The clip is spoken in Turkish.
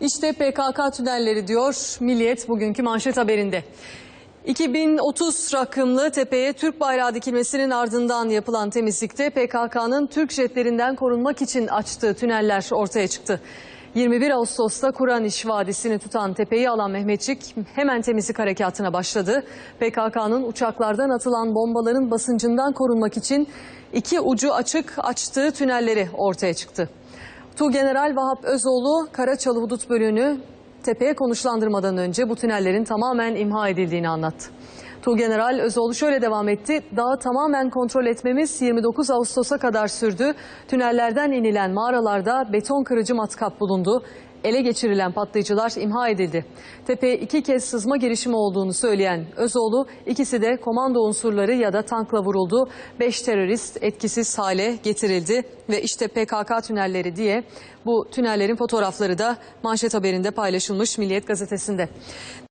İşte PKK tünelleri diyor Milliyet bugünkü manşet haberinde. 2030 rakımlı tepeye Türk bayrağı dikilmesinin ardından yapılan temizlikte PKK'nın Türk jetlerinden korunmak için açtığı tüneller ortaya çıktı. 21 Ağustos'ta Kur'an-İş Vadisi'ni tutan tepeyi alan Mehmetçik hemen temizlik harekatına başladı. PKK'nın uçaklardan atılan bombaların basıncından korunmak için iki ucu açık açtığı tünelleri ortaya çıktı. Tuğgeneral Vahap Özoğlu Karaçalı Hudut Bölüğü'nü tepeye konuşlandırmadan önce bu tünellerin tamamen imha edildiğini anlattı. Tuğgeneral Özoğlu şöyle devam etti. Dağı tamamen kontrol etmemiz 29 Ağustos'a kadar sürdü. Tünellerden inilen mağaralarda beton kırıcı matkap bulundu. Ele geçirilen patlayıcılar imha edildi. Tepeye iki kez sızma girişimi olduğunu söyleyen Özoğlu, ikisi de komando unsurları ya da tankla vuruldu. Beş terörist etkisiz hale getirildi ve işte PKK tünelleri diye bu tünellerin fotoğrafları da manşet haberinde paylaşılmış Milliyet gazetesinde.